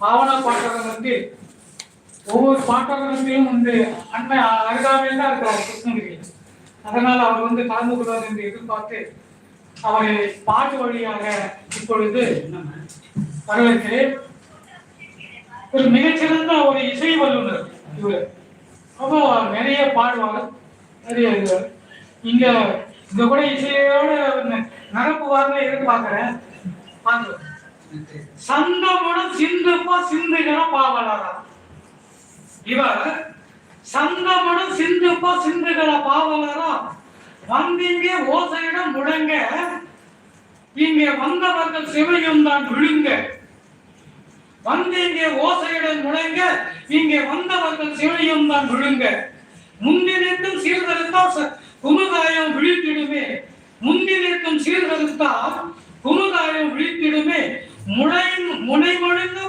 ஆவண வந்து ஒவ்வொரு பாட்டகத்திலும் வந்து அண்மை அருகாமையில் தான் இருக்கிறார் கிருஷ்ணகிரி அதனால் அவர் வந்து கலந்து கொள்வார் என்று எதிர்பார்த்து அவரை பாட்டு வழியாக இப்பொழுது வரவேற்கிறேன். ஒரு மிகச்சிறந்த ஒரு இசை வல்லுநர் இவர். ரொம்ப நிறைய பாடுவார். நிறைய இங்க இங்க கூட இசையோட நடப்புவார்னு எதிர்பார்க்கிறேன் பார்க்கலாம் சந்தமுடன் சிந்துப்பா சிந்துகிற பாவலரா. இவர் சந்தமுடன் சிந்துப்பா சிந்துகிற பாவலரா. வந்தீங்க ஓசையிடம் முடங்க இங்கே வந்தவர்கள் சிவையும் தான் விழுங்க. வந்தீங்க ஓசையிடம் முடங்க இங்கே வந்தவர்கள் சிவையும் தான் விழுங்க. முன்னிலிருக்கும் சீர்திருத்தம் குமுதாயம் விழித்திடுமே. முன்னிலிருக்கும் சீர்திருத்தம் குமுதாயம் விழித்திடுமே முனை முனைமொழிந்து